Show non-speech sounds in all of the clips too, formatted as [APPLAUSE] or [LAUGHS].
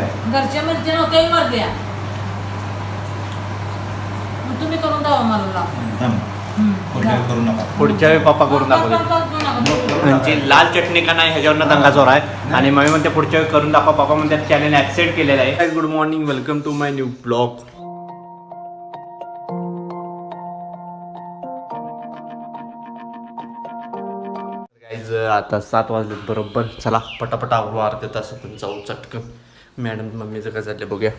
आहे घरच्या मिरच्या नव्हत्या मरल्या मग तुम्ही करून द्यावं मला. पुढच्या वेळी करू नका. पुढच्या वेळी पप्पा करून कर- दाखवते लाल चटणी का नाही ह्याच्यावरनं दंगा जोर आहे. आणि मम्मी म्हणते पुढच्या वेळी करून दाखवा. पप्पा म्हणते चॅनल ऍक्सेप्ट केलेलं आहे. Good morning welcome to my new blog guys आता सात वाजलेत बरोबर. चला पटापट आवडू अर्ध्या तास पण जाऊ चटकन. मॅडम मम्मीचं काय चाललंय बघूया.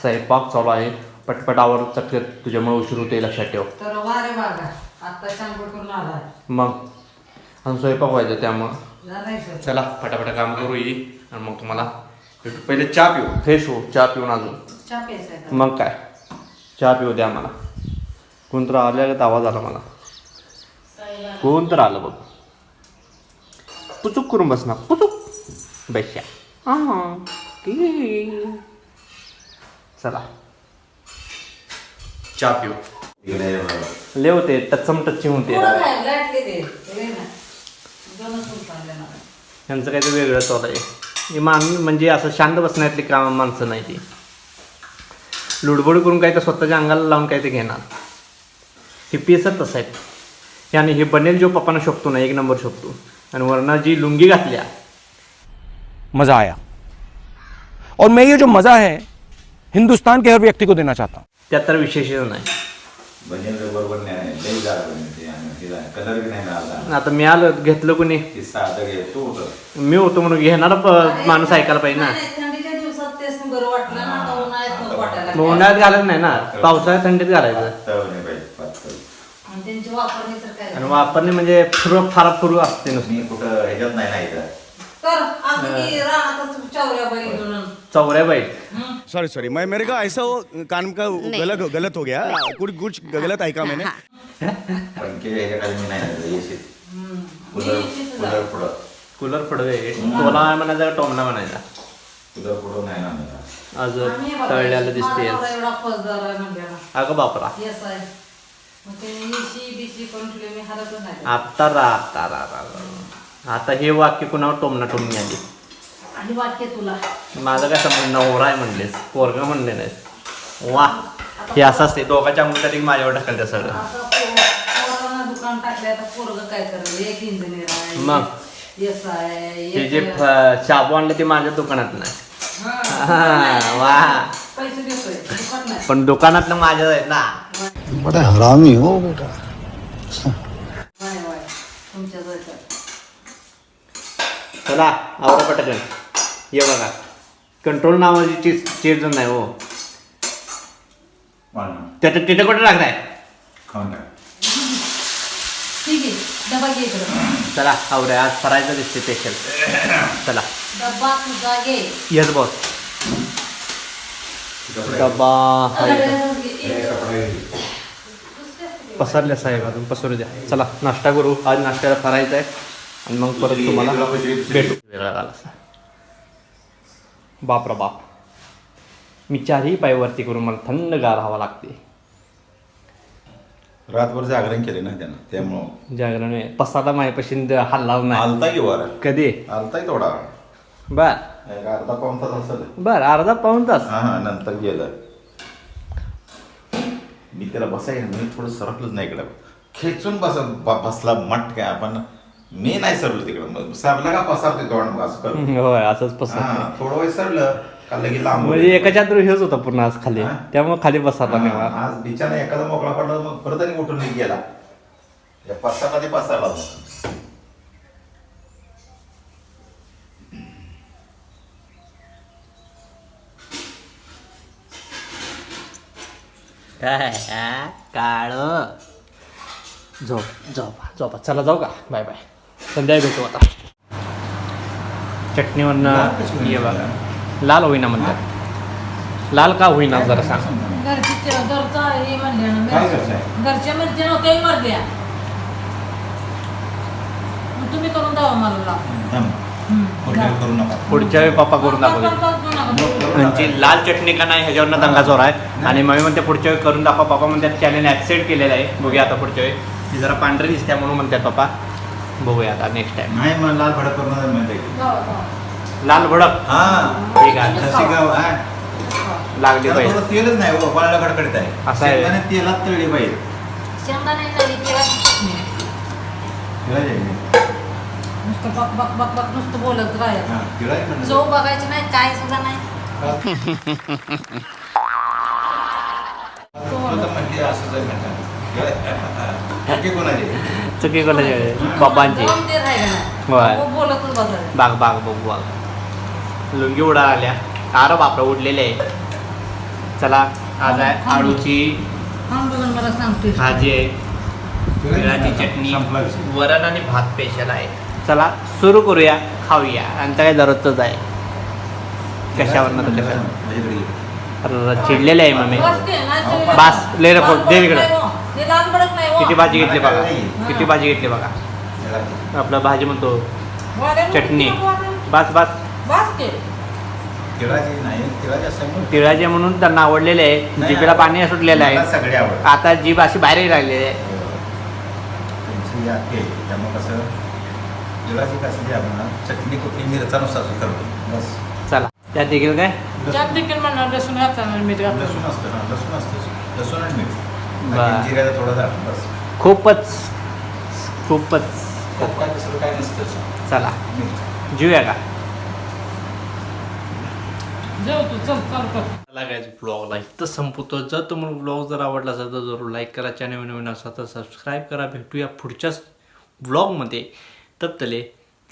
स्वयंपाक चालू आहे. पटपट आवर चटकन तुझ्यामुळे उशीर होते लक्षात ठेव. मग? आणि स्वयंपाक व्हायचं त्यामुळं. चला फटाफट काम करू ये आणि मग तुम्हाला पहिले चहा पिऊ. फ्रेश हो चहा पिऊन अजून? मग काय? चहा पिऊ द्या मला कोण तर आल्यागत आवाज आला मला. कोण तर आलं बघ. पुचूक करून बस ना पुचूक. बैश्या चला. चहा पिऊ. इकडे. ले होते टच्चम टच्ची होते. काय, लाइट किती आहे? हे ना. दोनच फुल चालले ना. यांचं काहीतरी वेगळं चालू आहे. हे माणूस म्हणजे असं शांत बसण्यातली काम माणसं नाही ती. लुडबुड करून काय तर स्वतःच्या अंगाला लावून काय ते घेणार. हे पेसत तसं आहेत हे आणि हे बनेल जो पप्पानं शोभतो ना एक नंबर शोभतो. आणि वरनं जी लुंगी घातल्या मजा आया। और मैं ये जो मजा है हिंदुस्तान के हर व्यक्ति को देना चाहता हूं। त्यात तर विशेषच नाही बनेल रे बरोबर नाही लई जाड बनेल ते आणि तिला कलर बी नाही मिळाला आता मी आलं घेतलं कोणी? ती साधं घे तू होतं मी होतो म्हणून घेणारा प- माणूस ऐकायला पाहिजे ना. नाही, नाही, थंडीच्या दिवसात तेच बरं वाटलं ना आता उन्हाळ्यात नको वाटायला मग उन्हाळ्यात घालत नाही ना पावसाळ्यात थंडीत घालायचं. पातळ नाही पाहिजे पातळ. आणि त्यांची वापरणी तर काय आणि वापरणे म्हणजे फुरू फार फुरू असते नुसतं. मी कुठं ह्याच्यात नाही ना रानातच चौऱ्या चौऱ्या बाई. सॉरी सॉरी मैं मेरे का ऐसा वो कान का गलत गलत हो गया? कुछ कुछ गलत ऐका मैंने. मी नाही राहिलं, कूलर कूलर पुढं. कूलर पडवे टोला म्हणायचा का? टोमना म्हणायचा. कूलर पुढं नाही ना आज तळल्याला दिसते माझा एवढा फसदार आहे म्हणल्याला. अगं बापरा. Yes आहे. मग ते इशी बिशी करून ठेवले मी हालतच नाही. आता रा आता रा रा रा. आता हे वाक्य कुणावर टोमना टोमनी आली? आणि वाक्य तुला. माझं काय संबंध? नवरा आहे म्हणलेस. पोरग म्हणले नाही वा. हे असं असते दोघांच्या अंगठी माझ्यावर ढकलते सगळं. आता पो- पोरांना दुकान टाकले आता पोरग काय करेल एक इंजिनियर आहे मग? येस आहे हे एक- जे फ- शाबू आणले ते माझ्या दुकानात नाही. हा. हा, वा. पैसे देतोय. दुकान नाही. पण दुकानातलं माझ्या आहेत ना. बड़ा हरामी हो बेटा. Why why. तुमच्या जायचं चला आवरा पटकन. ये बघा. कंट्रोल नावाची चीज चीज नाही हो. म्हणून त्याचं तिथे कुठे लागलाय? ठीक आहे. डबा घे इकडं. चला आवऱ्या आज फरायचं दिसते स्पेशल चला. तुझा घे. येस बॉस डबा. हाय. हे पसरल्या साहेब अजून पसरू द्या. चला नाश्ता करू. आज नाश्त्याला फरायचं आहे आणि मग परत तुम्हाला भेटू. वेगळा घालायचा बाप रा बाप. मी चारही पायवरती करून मला थंड गार हवा लागते. रातभर जागरण केले ना त्यानं त्यामुळं. जागरण आहे. पसारा माझ्यापाशी हल्ला नाही. आलता की वर? कधी? आलताय थोडा बर. एक अर्धा पाऊन तास असेल. बर अर्धा पाऊन तास? हा हा नंतर गेलं. मी त्याला बसायला मी थोडं सरकलंच नाही इकडं. खेचून बस ब- बसला मट काय आपण मी नाही सरलो तिकडं. मग सरला का पसारते तोंड? मग असं [LAUGHS] होय असंच पसर हा थोडं वेळ सरलं का लगेच लांब म्हणजे एकाच्या तर हेच होता पूर्ण आज खाली. हा? त्यामुळे खाली हा, मला. आज बिचारा एखादा मोकळा पडला मग परत आणि उठून नाही गेला. या पसामध्ये पसारला. काय [LAUGHS] काळ. झोप झोपा झोपा. चला जाऊ का? Bye bye. संध्याकाळी भेटू आता चटणीवरनं ये बघा लाल होईना म्हणतात लाल का होईना जरा सांग हे? घरच्या मिरच्या नव्हत्या तुम्ही करून द्यावं मला. पुढच्या वेळी करू नका पुढच्या वेळी पप्पा करून कर- कर- दाखवते. त्यांची लाल चटणी का नाही ह्याच्यावरनं दंगा जोर आहे आणि मम्मी म्हणते पुढच्या वेळी करून दाखवा पप्पा म्हणतात चॅनल ॲक्सेप्ट केलेलं आहे बघूया आता पुढच्या वेळी ती जरा पांढरी दिसते म्हणून म्हणतात पप्पा बघूया आता नेक्स्ट टाइम नाही मग लाल भडक करून जाऊ, जाऊ. लाल भडक हा ठीक आहे. हा लागली त्याला पाहिजे थोडं तेलच नाही हो कडकडीत आहे असं आहे. शेंगदाणे तेलात तळली पाहिजे शेंगदाणे नाही तेलाची चटणी तिळाची आहे. नुसतं बक बक बक बक नुसतं बोलत राहायचं हा, तिळाची म्हणलं. चव बघायची नाही काय सुद्धा नाही [LAUGHS] तो तर म्हणते असंच आहे म्हणतात. कोणाची? चुकी कोणाची? बाबांची. होय. हो, बसायचं बाग बाग बघू बाग लुंगी उडा आल्या अरे बापरे उडलेले. आहे चला आज आहे आळूची भाजी आहे. तिळाची चटणी. वरण आणि भात स्पेशल आहे. चला सुरू करूया खाऊया. आणि काय दररोजच आहे. कशावर. अरे चिडलेले आहे मम्मी. बस नको, लाल दे इकडं. हो. ते लाल भडक नाही हो. किती भाजी घेतली बघा. हा. किती भाजी घेतली बघा. आपलं भाजी म्हणतो चटणी. किती? बस बस. बास के तिळाची नाही तिळाची असल्यामुळे तिळाचे म्हणून त्यांना आवडलेले आहे. नाही, जिभेला पाणी सुटलेलं मला आहे सगळे आवडतात. आता जीभ अशी बाहेरही राहिलेली आहे. तुमची आहे त्यामुळे कसं तिळाची कसं आपण चटणी कुठली मिरचानुसार करतो. बस. चला. त्यात देखील काय? त्यात देखील म्हणणार लसूण घातला मीठ घातलं. लसूण असतं ना लसूण असतं लसूण आणि मीठ. बरं. आणि जिऱ्याचा थोडा दाट बस. खूपच खूपच. त्यात काय दुसरं काय नसतं. चला. जीवया का? जेव तू चल चालू कर. लागायचं ब्लॉगला इथं संपवतो. जर तुम्हाला ब्लॉग जर आवडला असेल तर जरूर लाईक करा. चॅनल नवीन असेल तर सबस्क्राईब करा. भेटूया पुढच्याच ब्लॉगमध्ये तब तले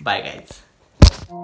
बाय गायचं